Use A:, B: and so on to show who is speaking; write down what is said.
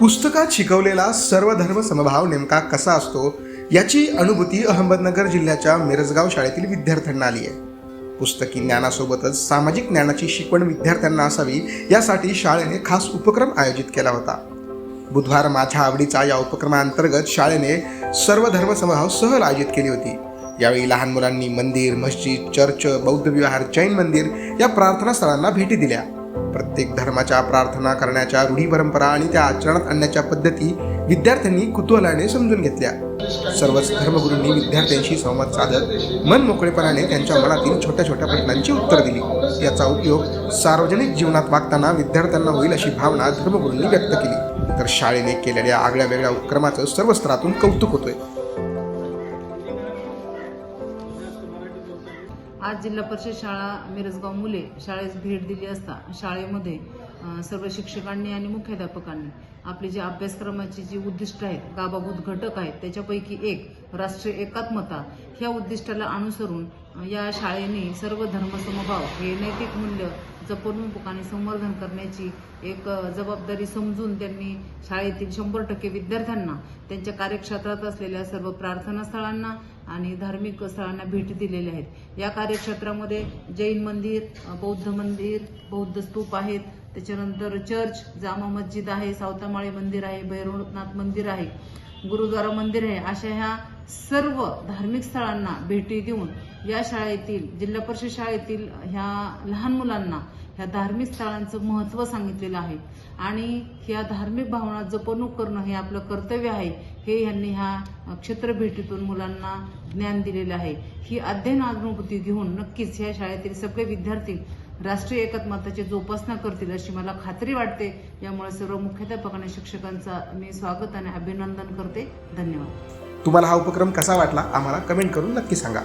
A: पुस्तकात शिकवलेला सर्व धर्म समभाव नेमका कसा असतो याची अनुभूती अहमदनगर जिल्ह्याच्या मिरजगाव शाळेतील विद्यार्थ्यांना आली आहे. पुस्तकी ज्ञानासोबतच सामाजिक ज्ञानाची शिकवण विद्यार्थ्यांना असावी यासाठी शाळेने खास उपक्रम आयोजित केला होता. बुधवार माझ्या आवडीचा या उपक्रमाअंतर्गत शाळेने सर्व धर्म समभाव सहल आयोजित केली होती. यावेळी लहान मुलांनी मंदिर मस्जिद चर्च बौद्ध विहार जैन मंदिर या प्रार्थना स्थळांना भेटी दिल्या. प्रत्येक धर्माच्या प्रार्थना करण्याच्या रूढी परंपरा आणि त्या आचरणात आणण्याच्या पद्धती विद्यार्थ्यांनी कुतूहलाने समजून घेतल्या. सर्वच धर्मगुरूंनी विद्यार्थ्यांशी संवाद साधत मन मोकळेपणाने त्यांच्या मनातील छोट्या छोट्या प्रश्नांची उत्तर दिली. याचा उपयोग सार्वजनिक जीवनात वागताना विद्यार्थ्यांना होईल अशी भावना धर्मगुरूंनी व्यक्त केली. तर शाळेने केलेल्या आगळ्या वेगळ्या उपक्रमाचं सर्व स्तरातून कौतुक होतोय.
B: आज जिल्हा परिषद शाळा मिरजगाव मुले शाळेस भेट दिली असता. शाळेमध्ये सर्व शिक्षकांनी आणि मुख्याध्यापकांनी आपली जी अभ्यासक्रमाची जी उद्दिष्ट आहेत गाभाभूत घटक आहेत त्याच्यापैकी एक राष्ट्रीय एकात्मता ह्या उद्दिष्टाला अनुसरून या शाळेने सर्व धर्मसमभाव हे नैतिक मूल्य जपणूक आणि संवर्धन करण्याची एक जबाबदारी समजून त्यांनी शाळेतील शंभर टक्के विद्यार्थ्यांना त्यांच्या कार्यक्षेत्रात असलेल्या सर्व प्रार्थना स्थळांना आणि धार्मिक स्थळांना भेटी दिलेल्या आहेत. या कार्यक्षेत्रामध्ये जैन मंदिर बौद्ध मंदिर बौद्ध स्तूप आहेत त्याच्यानंतर चर्च जामा मस्जिद आहे सावतामाळे मंदिर आहे भैरवनाथ मंदिर आहे गुरुद्वारा मंदिर आहे अशा ह्या सर्व धार्मिक स्थळांना भेटी देऊन या शाळेतील जिल्हा परिषद शाळेतील ह्या लहान मुलांना ह्या धार्मिक स्थळांचं महत्त्व सांगितलेलं आहे. आणि ह्या धार्मिक भावना जपणूक करणं हे आपलं कर्तव्य आहे हे यांनी ह्या क्षेत्र भेटीतून मुलांना ज्ञान दिलेलं आहे. ही अध्ययन अनुभूती घेऊन नक्कीच ह्या शाळेतील सगळे विद्यार्थी राष्ट्रीय एकात्मताची जोपासना करतील अशी मला खात्री वाटते. यामुळे सर्व मुख्याध्यापक आणि शिक्षकांचा मी स्वागत आणि अभिनंदन करते. धन्यवाद.
A: तुम्हाला हा उपक्रम कसा वाटला आम्हाला कमेंट करून नक्की सांगा.